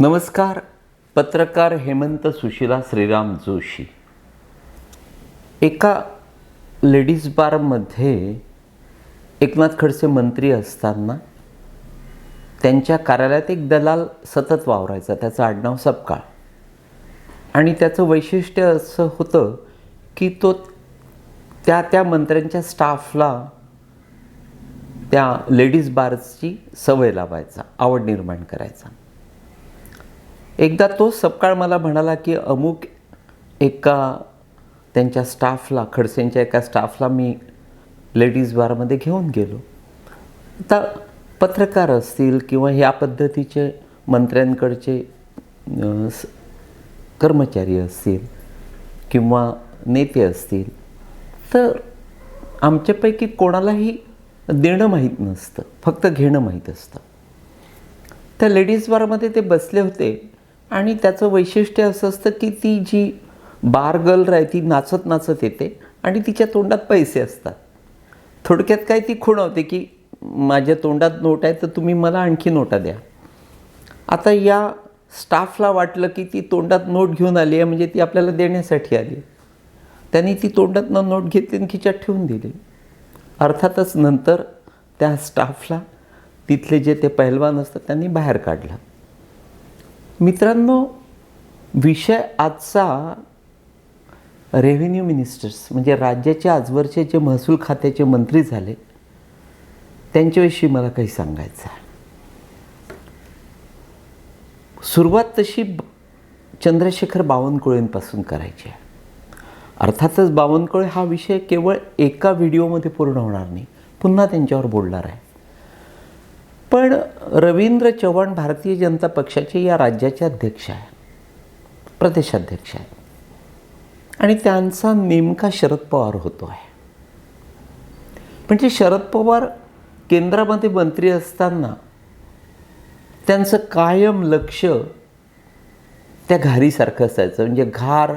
नमस्कार पत्रकार हेमंत सुशिला श्रीराम जोशी. एका लेडीज बारमध्ये एकनाथ खडसे मंत्री असताना त्यांच्या कार्यालयात एक दलाल सतत वावरायचा त्याचं आडनाव सपकाळ. आणि त्याचं वैशिष्ट्य असं होतं की तो त्या त्या मंत्र्यांच्या स्टाफला त्या लेडीज बारची सवय लावायचा आवड निर्माण करायचा. एकदा तो सपकाळ मला म्हणाला की अमुक एका त्यांच्या स्टाफला खडसेंच्या एका स्टाफला मी लेडीज बारमध्ये घेऊन गेलो. आता पत्रकार असतील किंवा ह्या पद्धतीचे मंत्र्यांकडचे स- कर्मचारी असतील किंवा नेते असतील तर आमच्यापैकी कोणालाही देणं माहीत नसतं फक्त घेणं माहीत असतं. त्या लेडीज बारमध्ये ते बसले होते. आणि त्याचं वैशिष्ट्य असं असतं की ती जी बार गर्ल आहे ती नाचत नाचत येते आणि तिच्या तोंडात पैसे असतात. थोडक्यात काय ती खुणवते की माझ्या तोंडात नोट आहे तर तुम्ही मला आणखी नोटा द्या. आता या स्टाफला वाटलं की ती तोंडात नोट घेऊन आली आहे म्हणजे ती आपल्याला देण्यासाठी आली त्यांनी ती तोंडातनं नोट घेतली आणि खिच्यात ठेवून दिली. अर्थातच नंतर त्या स्टाफला तिथले जे ते पहिलवान असतात त्यांनी बाहेर काढलं. मित्रांनो विषय आजचा रेव्हेन्यू मिनिस्टर्स म्हणजे राज्याच्या आजवरचे जे महसूल खात्याचे मंत्री झाले त्यांच्याविषयी मला काही सांगायचं आहे. सुरुवात तशी चंद्रशेखर बावनकुळेंपासून करायची आहे. अर्थातच बावनकुळे हा विषय केवळ एका व्हिडिओमध्ये पूर्ण होणार नाही पुन्हा त्यांच्यावर बोलणार आहे. पण रवींद्र चव्हाण भारतीय जनता पक्षाचे या राज्याचे अध्यक्ष आहे प्रदेशाध्यक्ष आहे आणि त्यांचा नेमका शरद पवार होतो आहे. म्हणजे शरद पवार केंद्रामध्ये मंत्री असताना त्यांचं कायम लक्ष त्या घारीसारखं असायचं. म्हणजे घार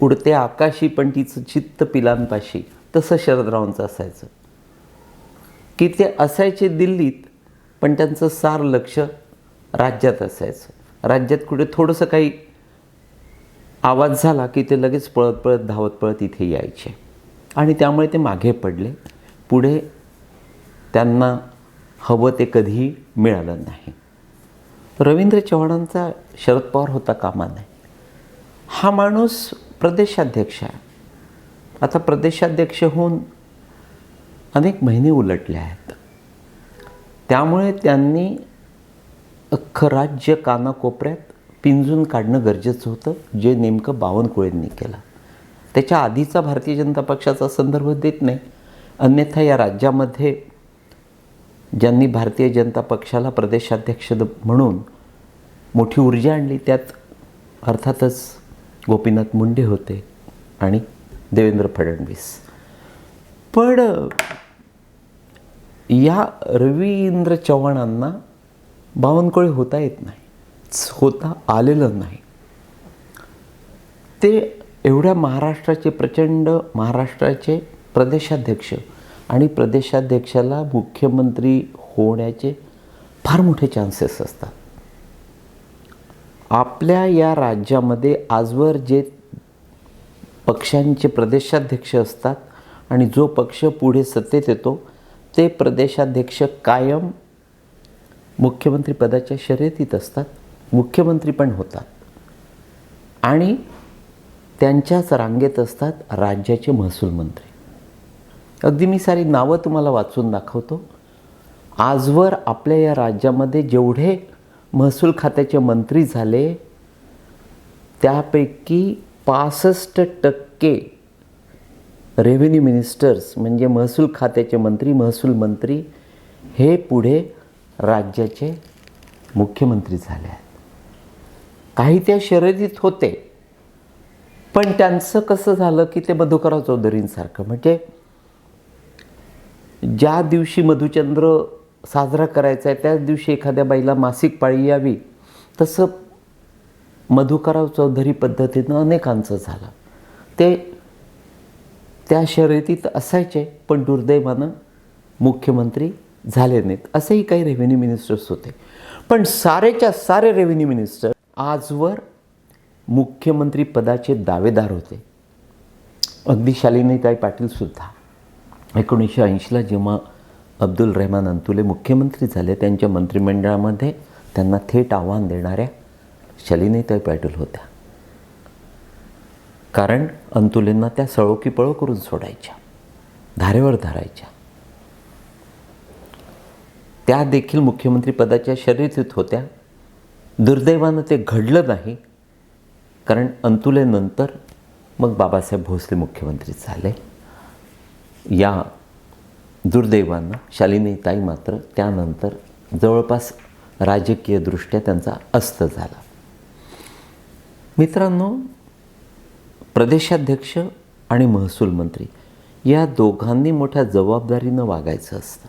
उडते आकाशी पण तिचं चित्त पिलांपाशी तसं शरदरावांचं असायचं. की ते असायचे दिल्लीत पण त्यांचं सार लक्ष राज्यात असायचं. राज्यात कुठे थोडंसं काही आवाज झाला की ते लगेच पळत पळत धावत पळत इथे यायचे. आणि त्यामुळे ते मागे पडले. पुढे त्यांना हवं ते कधीही मिळालं नाही. रवींद्र चव्हाणांचा शरद पवार होता कामा नाही हा माणूस प्रदेशाध्यक्ष आहे. आता प्रदेशाध्यक्ष होऊन अनेक महिने उलटले आहेत. त्यामुळे त्यांनी अख्खं राज्य कानाकोपऱ्यात पिंजून काढणं गरजेचं होतं जे नेमकं बावनकुळेंनी केलं. त्याच्या आधीचा भारतीय जनता पक्षाचा संदर्भ देत नाही. अन्यथा या राज्यामध्ये ज्यांनी भारतीय जनता पक्षाला प्रदेशाध्यक्ष म्हणून मोठी ऊर्जा आणली त्यात अर्थातच गोपीनाथ मुंडे होते आणि देवेंद्र फडणवीस. पण या रवींद्र चव्हाणांना बावनकुळे होता येत नाही. होता आलेलं नाही. ते एवढ्या महाराष्ट्राचे प्रचंड महाराष्ट्राचे प्रदेशाध्यक्ष आणि प्रदेशाध्यक्षाला मुख्यमंत्री होण्याचे फार मोठे चान्सेस असतात. आपल्या या राज्यामध्ये आजवर जे पक्षांचे प्रदेशाध्यक्ष असतात आणि जो पक्ष पुढे सत्तेत येतो ते प्रदेशाध्यक्ष कायम मुख्यमंत्रीपदाच्या शर्यतीत असतात मुख्यमंत्री पण होतात. आणि त्यांच्याच रांगेत असतात राज्याचे महसूल मंत्री. अगदी मी सारी नावं तुम्हाला वाचून दाखवतो. आजवर आपल्या या राज्यामध्ये जेवढे महसूल खात्याचे मंत्री झाले त्यापैकी पासष्ट टक्के रेव्हेन्यू मिनिस्टर्स म्हणजे महसूल खात्याचे मंत्री महसूल मंत्री हे पुढे राज्याचे मुख्यमंत्री झाले आहेत. काही त्या शर्यतीत होते. पण त्यांचं कसं झालं की ते मधुकरराव चौधरींसारखं? म्हणजे ज्या दिवशी मधुचंद्र साजरा करायचा आहे त्याच दिवशी एखाद्या बाईला मासिक पाळी यावी तसं मधुकरराव चौधरी पद्धतीनं अनेकांचं झालं. ते त्या शर्यतीत असायचे पण दुर्दैवानं मुख्यमंत्री झाले नाहीत. असेही काही रेव्हेन्यू मिनिस्टर्स होते. पण सारेच्या सारे रेव्हेन्यू मिनिस्टर आजवर मुख्यमंत्री पदाचे दावेदार होते. अगदी शालिनीताई पाटीलसुद्धा एकोणीसशे ऐंशीला जेव्हा अब्दुल रेहमान अंतुले मुख्यमंत्री झाले त्यांच्या मंत्रिमंडळामध्ये त्यांना थेट आव्हान देणाऱ्या शालिनीताई पाटील होत्या. कारण अंतुलेंना त्या सळोकी पळो करून सोडायच्या धारेवर धरायच्या. त्या देखील मुख्यमंत्रीपदाच्या शर्यतीत होत्या. दुर्दैवानं ते घडलं नाही कारण अंतुलेनंतर मग बाबासाहेब भोसले मुख्यमंत्री झाले. या दुर्दैवानं शालिनीताई मात्र त्यानंतर जवळपास राजकीयदृष्ट्या त्यांचा अस्त झाला. मित्रांनो प्रदेशाध्यक्ष आणि महसूल मंत्री या दोघांनी मोठ्या जबाबदारीनं वागायचं असतं.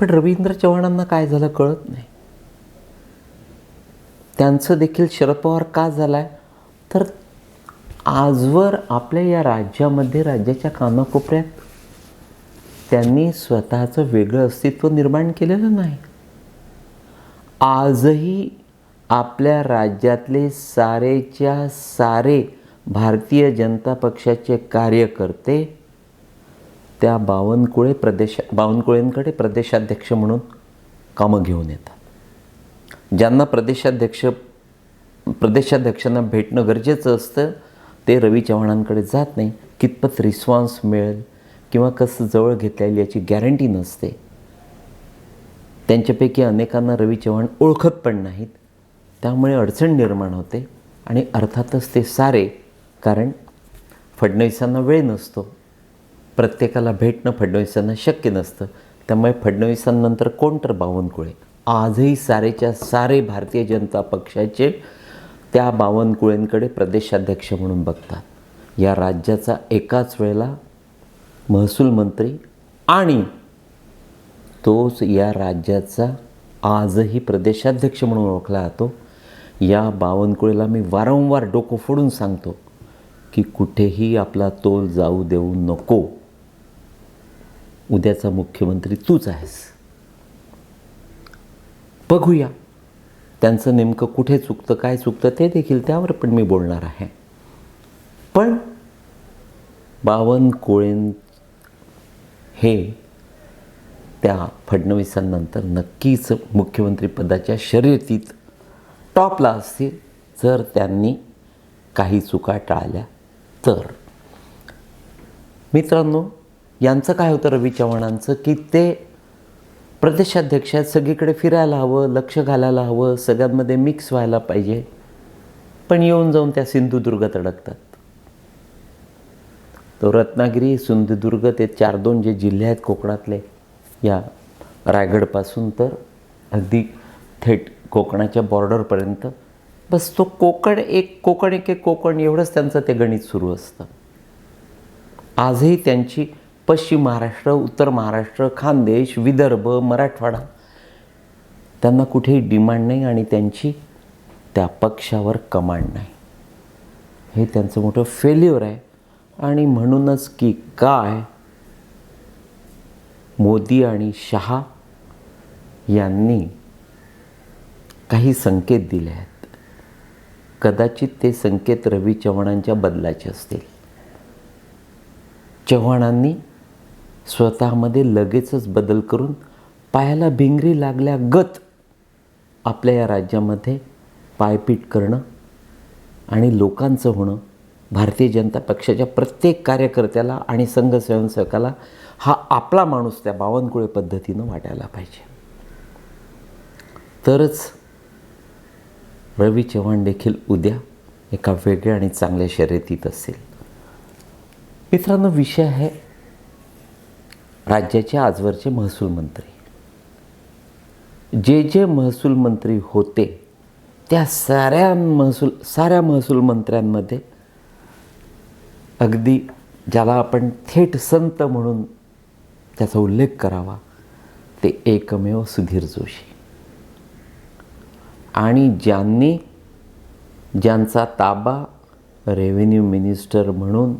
पण रवींद्र चव्हाणांना काय झालं कळत नाही. त्यांचं देखील शरद पवार का झालाय? तर आजवर आपल्या या राज्यामध्ये राज्याच्या कानाकोपऱ्यात त्यांनी स्वतःचं वेगळं अस्तित्व निर्माण केलेलं नाही. आजही आपल्या राज्यातले सारेच्या सारे भारतीय जनता पक्षाचे कार्यकर्ते त्या बावनकुळे प्रदेश बावनकुळेंकडे प्रदेशाध्यक्ष म्हणून कामं घेऊन येतात. ज्यांना प्रदेशाध्यक्ष प्रदेशाध्यक्षांना भेटणं गरजेचं असतं ते रवी चव्हाणांकडे जात नाही. कितपत रिस्पॉन्स मिळेल किंवा कसं जवळ घेतलेली येईल याची गॅरंटी नसते. त्यांच्यापैकी अनेकांना रवी चव्हाण ओळखत पण नाहीत. त्यामुळे अडचण निर्माण होते आणि अर्थातच ते सारे कारण फडणवीसांना वेळ नसतो. प्रत्येकाला भेटणं फडणवीसांना शक्य नसतं. त्यामुळे फडणवीसांनंतर कोण तर बावनकुळे? आजही सारेच्या सारे भारतीय जनता पक्षाचे त्या बावनकुळेंकडे प्रदेशाध्यक्ष म्हणून बघतात. या राज्याचा एकाच वेळेला महसूल मंत्री आणि तोच या राज्याचा आजही प्रदेशाध्यक्ष म्हणून ओळखला जातो. या बावनकुळेला मी वारंवार डोकं फोडून सांगतो की कुठेही आपला तोल जाऊ देऊ नको. उद्याचा मुख्यमंत्री तूच आहेस. बघूया. त्यांचं नेमकं कुठे चुकतं काय चुकतं ते देखील त्यावर पण मी बोलणार आहे. पण बावनकुळें हे त्या फडणवीसांनंतर नक्कीच मुख्यमंत्रीपदाच्या शर्यतीत टॉपला असतील जर त्यांनी काही चुका टाळल्या तर. मित्रांनो यांचं काय होतं रवी चव्हाणांचं की ते प्रदेशाध्यक्षात सगळीकडे फिरायला हवं लक्ष घालायला हवं सगळ्यांमध्ये मिक्स व्हायला पाहिजे. पण येऊन जाऊन त्या सिंधुदुर्गात अडकतात तो रत्नागिरी सिंधुदुर्ग ते चार दोन जे जिल्हे आहेत कोकणातले या रायगडपासून तर अगदी थेट कोकणाच्या बॉर्डरपर्यंत. बस तो कोकण एक कोकण एक एक कोकण एवढंच त्यांचं ते गणित सुरू असतं. आजही त्यांची पश्चिम महाराष्ट्र उत्तर महाराष्ट्र खानदेश विदर्भ मराठवाडा त्यांना कुठेही डिमांड नाही आणि त्यांची त्या पक्षावर कमांड नाही. हे त्यांचं मोठं फेल्युअर आहे. आणि म्हणूनच की काय मोदी आणि शहा यांनी काही संकेत दिले आहेत. कदाचित ते संकेत रवी चव्हाणांच्या बदलाचे असतील. चव्हाणांनी स्वतःमध्ये लगेचच बदल करून पायाला भिंगरी लागल्यागत आपल्या या राज्यामध्ये पायपीट करणं आणि लोकांचं होणं भारतीय जनता पक्षाच्या प्रत्येक कार्यकर्त्याला आणि संघ स्वयंसेवकाला हा आपला माणूस त्या बावनकुळे पद्धतीनं वाटायला पाहिजे. तरच रवी चव्हाण देखील उद्या एका वेगळ्या आणि चांगल्या शर्यतीत असेल. मित्रांनो विषय आहे राज्याचे आजवरचे महसूल मंत्री. जे जे महसूल मंत्री होते त्या साऱ्या महसूल साऱ्या महसूल मंत्र्यांमध्ये अगदी ज्याला आपण थेट संत म्हणून त्याचा उल्लेख करावा ते एकमेव सुधीर जोशी. आणि ज्यांनी ज्यांचा ताबा रेव्हेन्यू मिनिस्टर म्हणून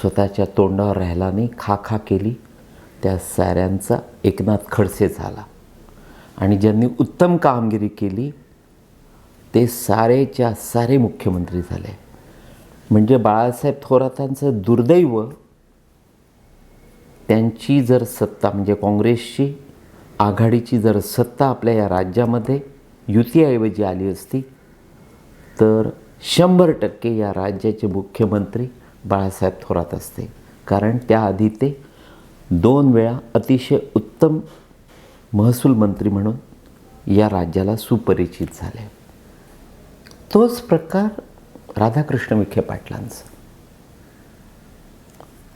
स्वतःच्या तोंडावर राहिला नाही खा खा केली त्या साऱ्यांचा एकनाथ खडसे झाला. आणि ज्यांनी उत्तम कामगिरी केली ते सारेच्या सारे मुख्यमंत्री झाले. म्हणजे बाळासाहेब थोरातांचं दुर्दैव त्यांची जर सत्ता म्हणजे काँग्रेसची आघाडीची जर सत्ता आपल्या या राज्यामध्ये युतीऐवजी आली असती तर शंभर टक्के या राज्याचे मुख्यमंत्री बाळासाहेब थोरात असते. कारण त्याआधी ते दोन वेळा अतिशय उत्तम महसूल मंत्री म्हणून या राज्याला सुपरिचित झाले. तोच प्रकार राधाकृष्ण विखे पाटलांचा.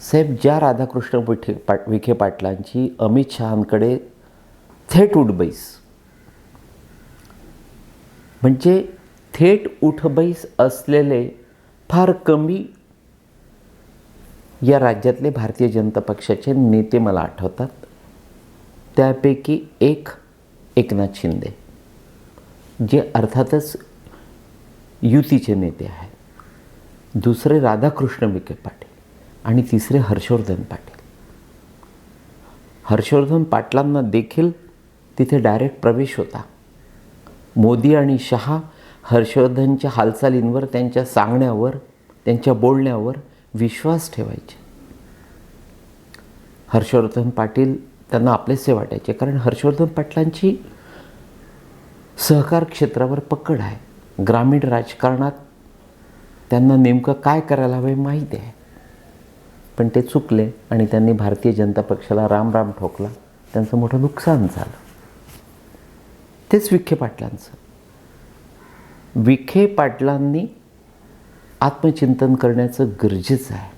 साहेब ज्या राधाकृष्ण विखे पाट विखे पाटलांची अमित शहांकडे थेट उडबैस म्हणजे थेट उठबैस असलेले फार कमी या राज्यातले भारतीय जनता पक्षाचे नेते मला आठवतात. त्यापैकी एक एकनाथ शिंदे जे अर्थातच युतीचे नेते आहेत. दुसरे राधाकृष्ण विखे पाटील आणि तिसरे हर्षवर्धन पाटील. हर्षवर्धन पाटलांना देखील तिथे डायरेक्ट प्रवेश होता. मोदी आणि शहा हर्षवर्धनच्या हालचालींवर त्यांच्या सांगण्यावर त्यांच्या बोलण्यावर विश्वास ठेवायचे. हर्षवर्धन पाटील त्यांना आपलेसे वाटायचे कारण हर्षवर्धन पाटलांची सहकार क्षेत्रावर पकड आहे. ग्रामीण राजकारणात त्यांना नेमकं काय करायला हवे माहिती माहीत आहे. पण ते चुकले आणि त्यांनी भारतीय जनता पक्षाला राम राम ठोकला. त्यांचं मोठं नुकसान झालं. तेच विखे पाटलांचं. विखे पाटलांनी आत्मचिंतन करण्याचं गरजेचं आहे.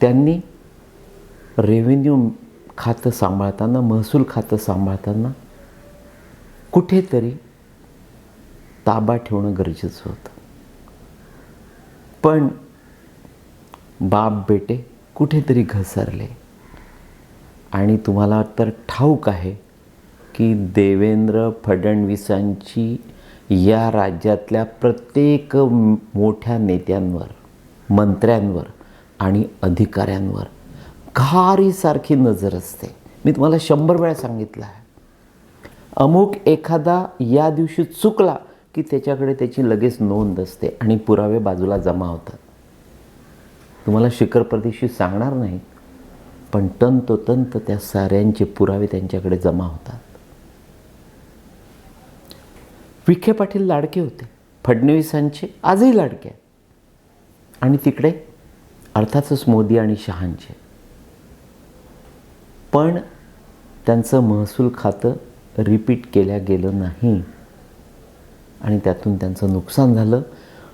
त्यांनी रेव्हेन्यू खातं सांभाळताना महसूल खातं सांभाळताना कुठेतरी ताबा ठेवणं गरजेचं होतं. पण बाप बेटे कुठेतरी घसरले. आणि तुम्हाला तर ठाऊक आहे की देवेंद्र फडणवीसांची या राज्यातल्या प्रत्येक मोठ्या नेत्यांवर मंत्र्यांवर आणि अधिकाऱ्यांवर घारीसारखी नजर असते. मी तुम्हाला शंभर वेळा सांगितलं आहे. अमुक एखादा या दिवशी चुकला की त्याच्याकडे त्याची लगेच नोंद असते आणि पुरावे बाजूला जमा होतात. तुम्हाला शिखर प्रदेशी सांगणार नाही पण तंतोतंत त्या साऱ्यांचे पुरावे त्यांच्याकडे जमा होतात. विखे पाटील लाडके होते. फडणवीसांचे आजही लाडके आहेत. आणि तिकडे अर्थातच मोदी आणि शहांचे. पण त्यांचं महसूल खातं रिपीट केल्या गेलं नाही. आणि त्यातून त्यांचं नुकसान झालं.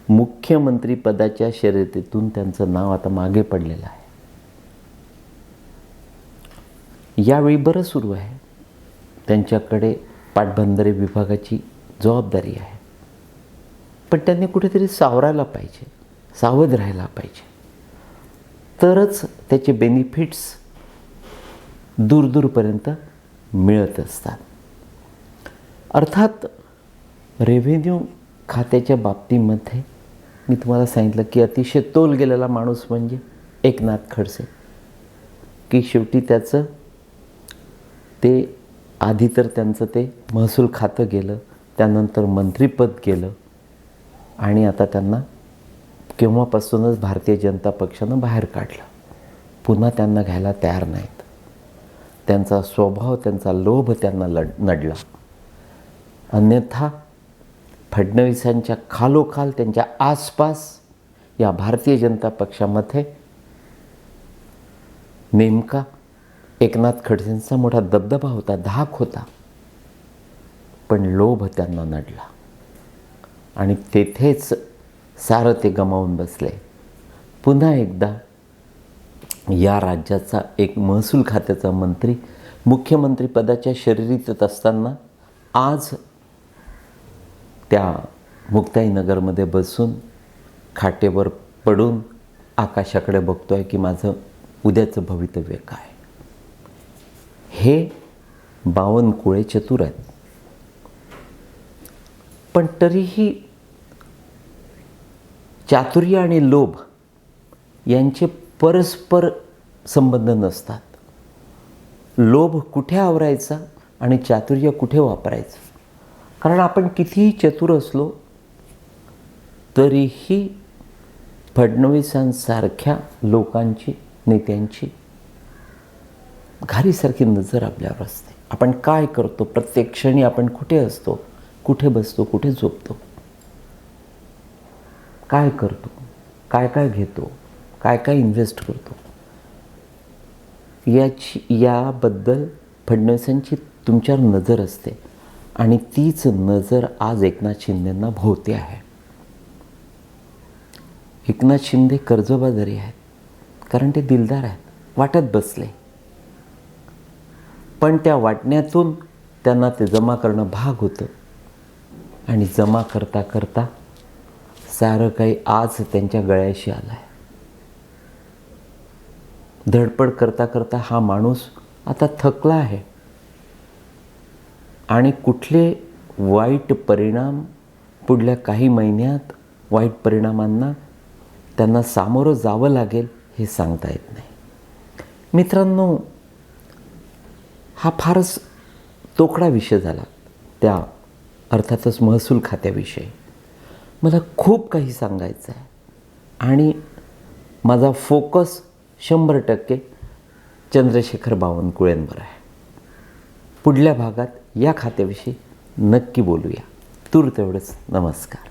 मुख्यमंत्रीपदाच्या शर्यतीतून त्यांचं नाव आता मागे पडलेलं आहे. यावेळी बरं सुरू आहे. त्यांच्याकडे पाटबंधारे विभागाची जबाबदारी आहे. पण त्यांनी कुठेतरी सावरायला पाहिजे सावध राहायला पाहिजे. तरच त्याचे बेनिफिट्स दूरदूरपर्यंत मिळत असतात. अर्थात रेव्हेन्यू खात्याच्या बाबतीमध्ये मी तुम्हाला सांगितलं की अतिशय तोल गेलेला माणूस म्हणजे एकनाथ खडसे. की शेवटी त्याचं ते आधी तर त्यांचं ते महसूल खातं गेलं. त्यानंतर मंत्रिपद गेलं आणि आता त्यांना केव्हापासूनच भारतीय जनता पक्षानं बाहेर काढलं. पुन्हा त्यांना घ्यायला तयार नाहीत. त्यांचा स्वभाव त्यांचा लोभ त्यांना लढ नडला. अन्यथा फडणवीसांच्या खालोखाल त्यांच्या आसपास या भारतीय जनता पक्षामध्ये नेमका एकनाथ खडसेंचा मोठा दबदबा होता धाक होता. पण लोभ त्यांना नडला. आणि तेथेच सारं ते गमावून बसले. पुन्हा एकदा या राज्याचा एक महसूल खात्याचा मंत्री मुख्यमंत्रीपदाच्या शर्यतीत असताना आज त्या मुक्ताईनगरमध्ये बसून खाटेवर पडून आकाशाकडे बघतोय की माझं उद्याचं भवितव्य काय? हे बावनकुळे चतुर आहेत. पण तरीही चातुर्य आणि लोभ यांचे परस्पर संबंध नसतात. लोभ कुठे आवरायचा आणि चातुर्य कुठे वापरायचं? कारण आपण कितीही चतुर असलो तरीही फडणवीसांसारख्या लोकांची नेत्यांची घारीसारखी नजर आपल्यावर असते. आपण काय करतो? प्रत्येक क्षणी आपण कुठे असतो? कुठे बसतो कुठे झोपतो? काय करतो? काय काय घेतो? काय काय इन्व्हेस्ट करतो? याची याबद्दल फडणवीसांची तुमच्यावर नजर असते आणि तीच नजर आज एकनाथ शिंदेंना भोवते आहे. एकनाथ शिंदे कर्जबाजारी आहेत कारण ते दिलदार आहेत वाटत बसले. पण त्या वाटण्यातून त्यांना ते जमा करणं भाग होतं. आणि जमा करता करता सारं काही आज त्यांच्या गळ्याशी आलं आहे धडपड करता करता हा माणूस आता थकला आहे. आणि कुठले वाईट परिणाम पुढल्या काही महिन्यात वाईट परिणामांना त्यांना सामोरं जावं लागेल हे सांगता येत नाही. मित्रांनो हा फारच तोकडा विषय झाला त्या अर्थातच महसूल खात्याविषयी. मला खूप काही सांगायचं आहे. आणि माझा फोकस शंभर टक्के चंद्रशेखर बावनकुळेंवर आहे. पुढल्या भागात या खात्याविषयी नक्की बोलूया. तूर तेवढंच नमस्कार.